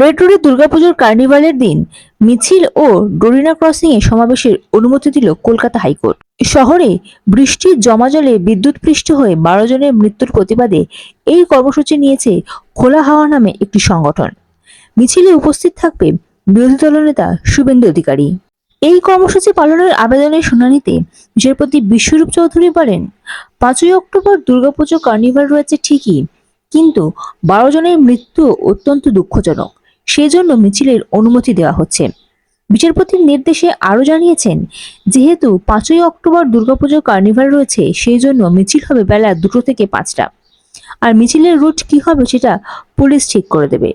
Red রোডে দুর্গাপুজোর কার্নিভালের দিন মিছিল ও ডোরিনা ক্রসিংয়ে সমাবেশের অনুমতি দিল কলকাতা হাইকোর্ট। শহরে বৃষ্টির জমাজলে বিদ্যুৎপৃষ্ট হয়ে বারো জনের মৃত্যুর প্রতিবাদে এই কর্মসূচি নিয়েছে খোলা হাওয়া নামে একটি সংগঠন। মিছিলে উপস্থিত থাকবে বিরোধী দলনেতা শুভেন্দু অধিকারী। এই কর্মসূচি পালনের আবেদনের শুনানিতে বিচারপতি বিশ্বরূপ চৌধুরী বলেন, পাঁচই অক্টোবর দুর্গাপুজো কার্নিভাল রয়েছে ঠিকই, কিন্তু বারো জনের মৃত্যু অত্যন্ত দুঃখজনক। সেজন্য মিছিলের অনুমতি দেওয়া হচ্ছে। বিচারপতির নির্দেশে আরও জানিয়েছেন, যেহেতু পাঁচই অক্টোবর দুর্গাপুজো কার্নিভাল রয়েছে সেই জন্য মিছিল হবে বেলা দুটো থেকে পাঁচটা। আর মিছিলের রুট কি হবে সেটা পুলিশ ঠিক করে দেবে।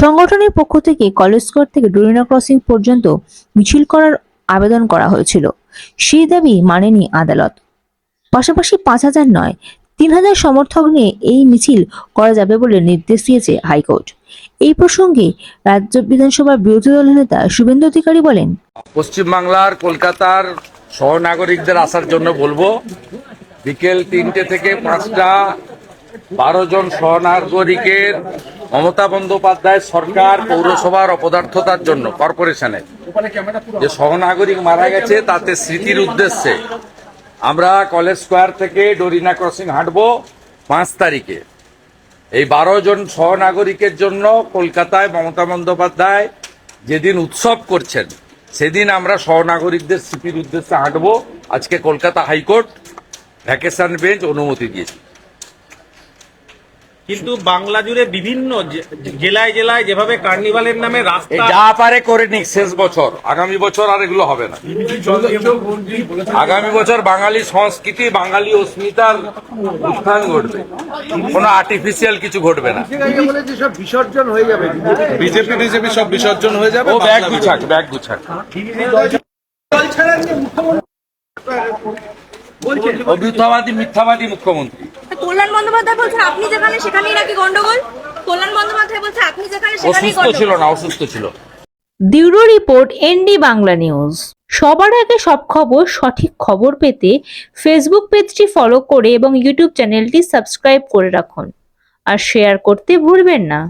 সংগঠনের পক্ষ থেকে কলেজ স্কোয়ার থেকে ডোরিনা ক্রসিং পর্যন্ত মিছিল করার আবেদন করা হয়েছিল। সেই দাবি মানেনি আদালত। পাশাপাশি পাঁচ হাজার নয়, তিন হাজার সমর্থক নিয়ে এই মিছিল করা যাবে বলে নির্দেশ দিয়েছে হাইকোর্ট। এই প্রসঙ্গে রাজ্য বিধানসভার বিরোধী দলের নেতা শুভেন্দু অধিকারী বলেন, পশ্চিমবাংলার, কলকাতার সহনাগরিকদের আসার জন্য বলব, বিকেল তিনটে থেকে পাঁচটা, বারো জন সহনাগরিকের মমতা বন্দ্যোপাধ্যায় সরকার পৌরসভার অপদার্থতার জন্য, কর্পোরেশনের। যে সহনাগরিক মারা গেছে, তাতে স্মৃতির উদ্দেশ্যে আমরা কলেজ স্কোয়ার থেকে ডোরিনা ক্রসিং হাঁটবো পাঁচ তারিখে। এই বারো জন সহনাগরিকের জন্য কলকাতায় মমতা বন্দ্যোপাধ্যায় যেদিন উৎসব করছেন, সেদিন আমরা সহনাগরিকদের স্মৃতির উদ্দেশ্যে হাঁটবো। আজকে কলকাতা হাইকোর্ট ভ্যাকেশন বেঞ্চ অনুমতি দিয়েছে। কিন্তু বাংলা জুড়ে বিভিন্ন জেলায় জেলায় যেভাবে কার্নিভালের নামে রাস্তা যা পারে করে নিক শেষ বছর। আগামী বছর আর এগুলো হবে না। আগামী বছর বাঙালি সংস্কৃতি বাঙালি অস্মিতার উত্থান ঘটবে। কোনো আর্টিফিশিয়াল কিছু ঘটবে না। সব বিসর্জন হয়ে যাবে বিজেপি বিজেপি সব বিসর্জন হয়ে যাবে ও ব্যাগ গুছাক ব্যাগ গুছাক। মিথ্যাবাদী মিথ্যাবাদী মুখ্যমন্ত্রী। কল্যাণ বন্দ্যোপাধ্যায় বলছেন আপনি যেখানে সেখানেই নাকি গন্ডগোল? কল্যাণ বন্দ্যোপাধ্যায় বলছে আপনি যেখানে সেখানেই অসুস্থ ছিল না অসুস্থ ছিল। দিউরো রিপোর্ট এনডি বাংলা নিউজ। সবার আগে সব খবর সঠিক খবর পেতে ফেসবুক পেজটি ফলো করে এবং ইউটিউব চ্যানেলটি সাবস্ক্রাইব করে রাখুন। আর শেয়ার করতে ভুলবেন না।